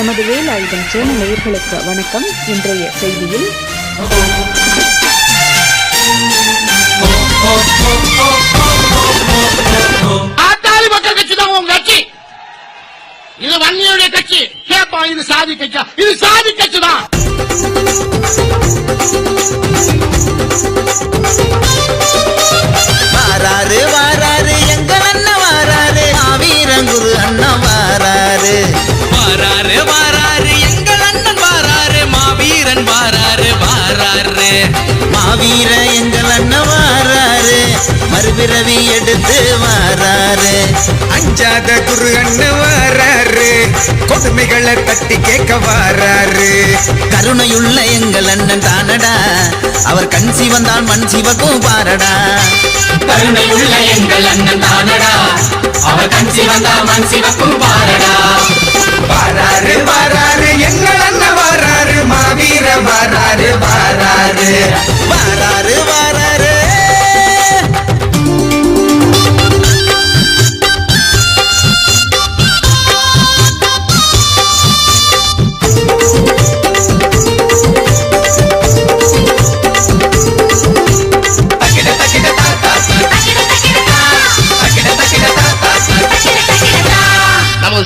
நமது வேலாயுதம் சேனல் நேயர்களுக்கு வணக்கம். இன்றைய செய்தியில் கட்சி தான் கட்சி. இது வன்னியுடைய கட்சி. கேப்பா இது சாதி கட்சியா? இது சாதி கட்சி தான் மாவீர எங்கள் அண்ணன் வாராரு. மறுபிறவி எடுத்து வாராரு. அஞ்சாத குரு அண்ணன் வாராரு. கொடுமைகளை தட்டி கேட்க வாராரு. கருணையுள்ள எங்கள் அண்ணன் தானடா. அவர் கண் சிவந்தால் மண் சிவக்கும் பாரடா. கருணையுள்ள எங்கள் அண்ணன் தானடா. அவர் கண் சிவந்தா மண் சிவக்கும் பாரடா.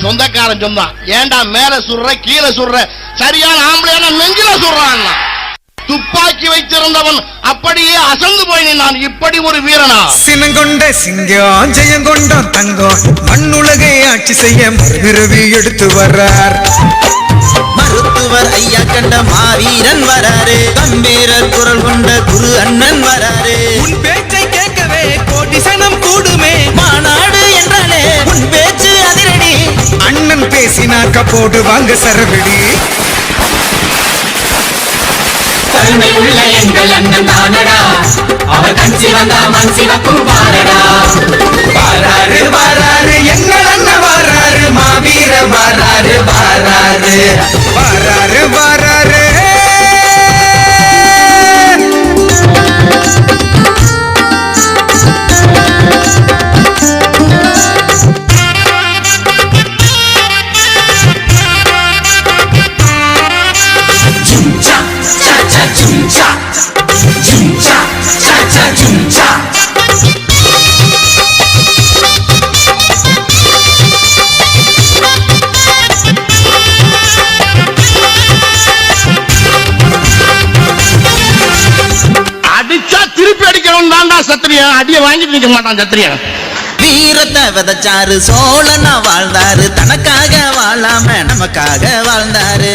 சொந்தக்காரன் சொன்னான். ஏன்டா மேல சுடுற கீழே சுடுற சரியான ஆம்பளையான நெஞ்சில சுடுறான் துப்பாக்கி வைத்திருந்தவன் அப்படியே அசந்து போய் நின்னான். இப்படி ஒரு வீரனா? சினங்கொண்ட சிங்கம் ஜெயங்கொண்டம் தங்கம். மண்ணுலகை ஆட்சி செய்ய மறுபிறவி எடுத்து வர்றார். மருத்துவர் ஐயா கண்ட மாவீரன் வராரு. கம்பீரர் குரல் கொண்ட குரு அண்ணன் வராரு. போடுவாங்க சரவெடி கருணையுள்ள எங்கள் அண்ணன் தானடா. அவர் கண் சிவந்தா மண் சிவக்கும் பாரடா. வாராரு வாராரு எங்கள் அண்ணன் வாராரு மாவீர வாராரு வாராரு. அடிச்சா திருப்பி அடிக்கிறவன் தான்டா சத்திரியன் அடிய வாங்கிட்டு நிக்க மாட்டான் சத்திரியன் வீரத்தை விதைச்சாரு சோழனா வாழ்ந்தாரு. தனக்காக வாழாம நமக்காக வாழ்ந்தாரு.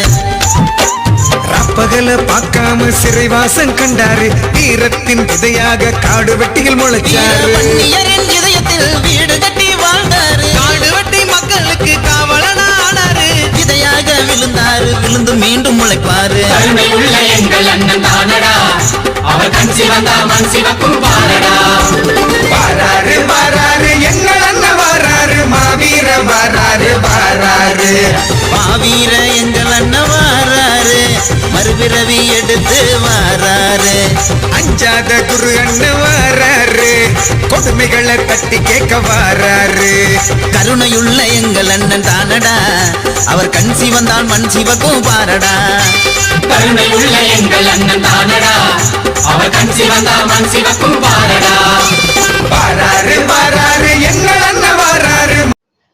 ராப்பகல பார்க்காம சிறைவாசம் கண்டாரு. வீரத்தின் விதையாக காடு வெட்டியில் முளைச்சாரு. இதயத்தில் வீடு கட்டி வாழ்ந்தாரு. காடு வெட்டி மக்களுக்கு காவலனா ஆனாரு. விதையாக விழுந்தாரு. விழுந்து மீண்டும் முளைப்பாரு. அண்ணன் சிவந்தா மண் சிவக்கும் பாரடா வாராரு வாராரு எங்கள் அண்ணன் வாராரு மாவீர வாராரு வாராரு. மாவீர எங்கள் அண்ணன் வாராரு. மறுபிறவி எடுத்து வாராரு. அஞ்சாத குரு அண்ணன் கொடுமைகளை தட்டி கேட்க வாராரு. கருணையுள்ள எங்கள் அண்ணன் தானடா. அவர் கண் சிவந்தால் மண் சிவக்கும் பாரடா. கருணையுள்ள எங்கள் அண்ணன் தானடா. அவர் கண் சிவந்தா மண் சிவக்கும் பாரடா. வாராரு வாராரு எங்கள் அண்ணன் வாராரு.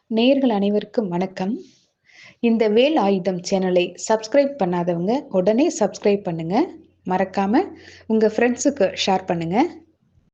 நேயர்கள் அனைவருக்கும் வணக்கம். இந்த வேல் ஆயுதம் சேனலை சப்ஸ்கிரைப் பண்ணாதவங்க உடனே சப்ஸ்கிரைப் பண்ணுங்க. மறக்காம உங்க ஃப்ரெண்ட்ஸுக்கு ஷேர் பண்ணுங்க.